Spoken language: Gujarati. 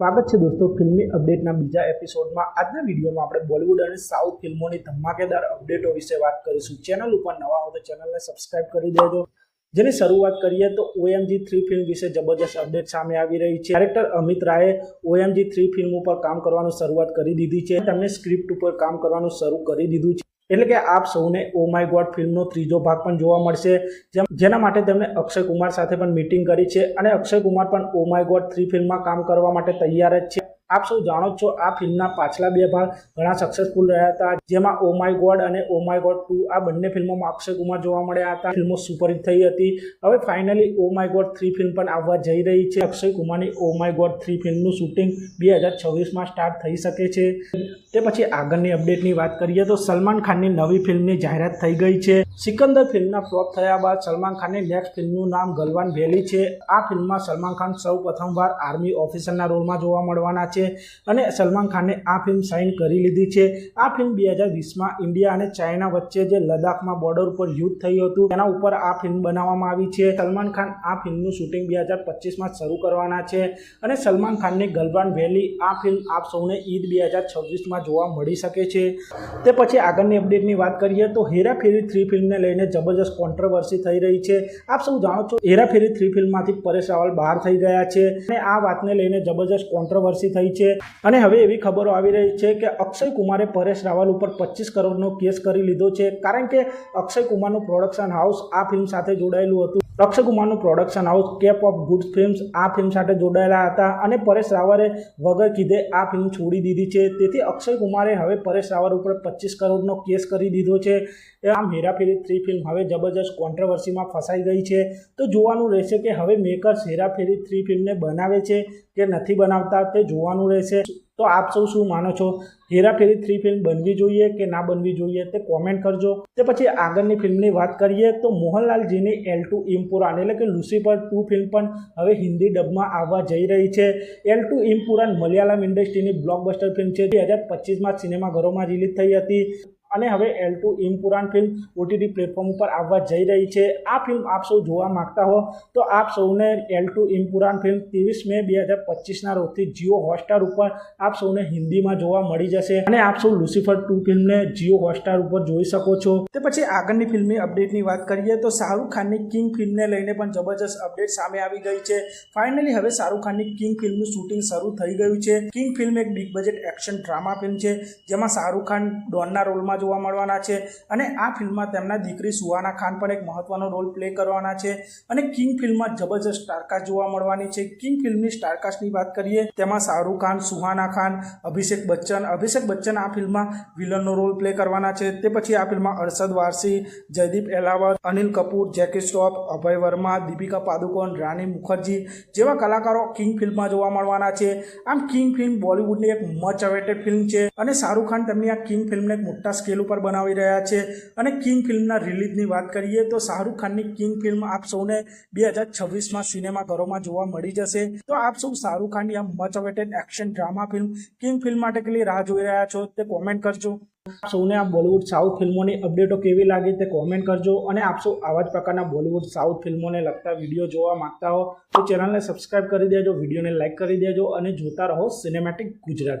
સ્વાગત છે દોસ્તો ફિલ્મી અપડેટના બીજા એપિસોડમાં. આજના વિડીયોમાં આપણે બોલિવૂડ અને સાઉથ ફિલ્મોની ધમાકેદાર અપડેટો વિશે વાત કરીશું. ચેનલ ઉપર નવા હો તો ચેનલને સબસ્ક્રાઇબ કરી દેજો. જેની શરૂઆત કરીએ તો ઓએમજી થ્રી ફિલ્મ વિશે જબરજસ્ત અપડેટ સામે આવી રહી છે. ડાયરેક્ટર અમિત રાયે ઓએમજી થ્રી ફિલ્મ ઉપર કામ કરવાનું શરૂઆત કરી દીધી છે. તેમણે સ્ક્રિપ્ટ ઉપર કામ કરવાનું શરૂ કરી દીધું છે. એટલે કે આપ સૌને ઓ માય ગોડ ફિલ્મનો ત્રીજો ભાગ પણ જોવા મળશે, જેમ જેના માટે તેમણે અક્ષય કુમાર સાથે પણ મીટિંગ કરી છે અને અક્ષય કુમાર પણ ઓ માય ગોડ થ્રી ફિલ્મમાં કામ કરવા માટે તૈયાર જ છે. આપ સૌ જાણો છો, આ ફિલ્મના પાછલા બે ભાગ ઘણા સક્સેસફુલ રહ્યા હતા. જેમાં ઓ માય ગોડ અને ઓ માય ગોડ ટુ આ બંને ફિલ્મોમાં અક્ષય કુમાર જોવા મળ્યા હતા. ફિલ્મો સુપરહિટ થઈ હતી. હવે finally oh my god three film પણ આવવા જઈ રહી છે. અક્ષય કુમારની ઓ માય ગોડ થ્રી ફિલ્મનું શૂટિંગ બે હજાર છવ્વીસમાં સ્ટાર્ટ થઈ શકે છે. તે પછી આગળની અપડેટની વાત કરીએ તો સલમાન ખાનની નવી ફિલ્મની જાહેરાત થઈ ગઈ છે. સિકંદર ફિલ્મના ફ્લોપ થયા બાદ સલમાન ખાનની નેક્સ્ટ ફિલ્મનું નામ ગલવાન વેલી છે. આ ફિલ્મમાં સલમાન ખાન સૌ પ્રથમવાર આર્મી ઓફિસરના રોલમાં જોવા મળવાના છે અને સલમાન ખાને આ ફિલ્મ સાઇન કરી લીધી છે. આ ફિલ્મ બે હજાર વીસમાં ઇન્ડિયા અને ચાઇના વચ્ચે જે લદ્દાખમાં બોર્ડર ઉપર યુદ્ધ થયું હતું, તેના ઉપર આ ફિલ્મ બનાવવામાં આવી છે. સલમાન ખાન આ ફિલ્મનું શૂટિંગ બે હજાર પચીસમાં શરૂ કરવાના છે અને સલમાન ખાનની ગલવાન વેલી આ ફિલ્મ આપ સૌને ઈદ બે હજાર છવ્વીસમાં જોવા મળી શકે છે. તે પછી આગળની અપડેટની વાત કરીએ તો હેરાફેરી થ્રી ફિલ્મને લઈને જબરજસ્ત કોન્ટ્રોવર્સી થઈ રહી છે. આપ સૌ જાણો છો હેરાફેરી થ્રી ફિલ્મમાંથી પરેશ રાવલ બહાર થઈ ગયા છે અને આ વાતને લઈને જબરજસ્ત કોન્ટ્રોવર્સી થઈ છે. અને હવે એવી ખબરો આવી રહી છે કે અક્ષય કુમારે પરેશ રાવલ ઉપર પચીસ કરોડનો કેસ કરી લીધો છે. કારણ કે અક્ષય કુમારનું પ્રોડક્શન હાઉસ આ ફિલ્મ સાથે જોડાયેલું હતું. Akshay કુમારનું production house Cape of Good Films આ ફિલ્મ સાથે જોડાયેલા હતા અને પરેશ રાવલે વગર કીધે આ ફિલ્મ છોડી દીધી છે. તેથી અક્ષય કુમારે હવે પરેશ રાવલ ઉપર પચીસ કરોડનો કેસ કરી દીધો છે. આમ હેરાફેરી થ્રી ફિલ્મ હવે જબરજસ્ત કોન્ટ્રવર્સીમાં ફસાઈ ગઈ છે. તો જોવાનું રહેશે કે હવે મેકર્સ હેરાફેરી થ્રી ફિલ્મને બનાવે છે કે નથી બનાવતા તે જોવાનું રહેશે. તો આપ સૌ શું માનો છો? હેરાફેરી થ્રી ફિલ્મ બનવી જોઈએ કે ના બનવી જોઈએ તે કોમેન્ટ કરજો. તે પછી આગળની ફિલ્મની વાત કરીએ તો મોહનલાલજીની એલ ટુ ઇમ્પુરાન એટલે કે લુસીફર ટુ ફિલ્મ પણ હવે હિન્દી ડબમાં આવવા જઈ રહી છે. એલ ટુ ઇમ્પુરાન મલયાલમ ઇન્ડસ્ટ્રીની બ્લોકબસ્ટર ફિલ્મ છે બે હજાર પચીસમાં સિનેમાઘરોમાં રિલીઝ થઈ હતી. અને હવે L two Empuraan film OTT platform ઉપર આવવા જઈ રહી છે. આ ફિલ્મ આપ સૌ જોવા માંગતા હો તો આપ સૌને L two Empuraan film ત્રેવીસ મે બે હજાર પચીસના રોજથી જીઓ હોટસ્ટાર ઉપર આપ સૌને હિન્દીમાં જોવા મળી જશે. અને આપ સૌ લુસિફર ટુ ફિલ્મને જીઓ હોટસ્ટાર ઉપર જોઈ શકો છો. તે પછી આગળની ફિલ્મની અપડેટની વાત કરીએ તો શાહરૂખ ખાનની કિંગ ફિલ્મને લઈને પણ જબરજસ્ત અપડેટ સામે આવી ગઈ છે. ફાઇનલી હવે શાહરૂખ ખાનની કિંગ ફિલ્મનું શૂટિંગ શરૂ થઈ ગયું છે. કિંગ ફિલ્મ એક big budget action drama film છે, જેમાં શાહરૂખ ખાન ડોનના રોલમાં જોવા મળવાના છે અને આ ફિલ્મમાં તેમના દીકરી સુહાના ખાન પણ એક મહત્વનો રોલ પ્લે કરવાના છે અને કિંગ ફિલ્મમાં જબરજસ્ત સ્ટારકાસ્ટ જોવા મળવાની છે. કિંગ ફિલ્મની સ્ટારકાસ્ટની વાત કરીએ, તેમાં શાહરૂખ ખાન, સુહાના ખાન, અભિષેક બચ્ચન. અભિષેક બચ્ચન આ ફિલ્મમાં વિલનનો રોલ પ્લે કરવાના છે. તે પછી આ ફિલ્મમાં અરશદ વારસી, જયદીપ એલાવત, અનિલ કપૂર, જેકી શ્રોફ અભય વર્મા, દીપિકા પાદુકોણ રાની મુખર્જી જેવા કલાકારો કિંગ ફિલ્મમાં જોવા મળવાના છે. આમ કિંગ ફિલ્મ બોલિવૂડની એક મચ અવેટેડ ફિલ્મ છે અને શાહરૂખ ખાન તેમની આ કિંગ ફિલ્મને એક મોટા સ્કેલ ઉપર બનાવી રહ્યા છે. અને કિંગ ફિલ્મના રિલીઝની વાત કરીએ તો શાહરૂખ ખાનની કિંગ ફિલ્મ આપ સૌને બે હજાર છવ્વીસમાં સિનેમાઘરોમાં જોવા મળી જશે. તો આપ સૌ શાહરૂખ ખાનની આ much awaited action drama film king film માટે કેટલી રાહ જોઈ રહ્યા છો તે કોમેન્ટ કરજો. આપ સૌને આ બોલિવૂડ સાઉથ ફિલ્મોની અપડેટો કેવી લાગી તે કોમેન્ટ કરજો. અને આપ સૌ આવા જ પ્રકારના બોલિવૂડ સાઉથ ફિલ્મોને લગતા વીડિયો જોવા માંગતા હો તો ચેનલને સબસ્ક્રાઇબ કરી દેજો, વિડીયોને લાઇક કરી દેજો અને જોતા રહો સિનેમેટિક ગુજરાત.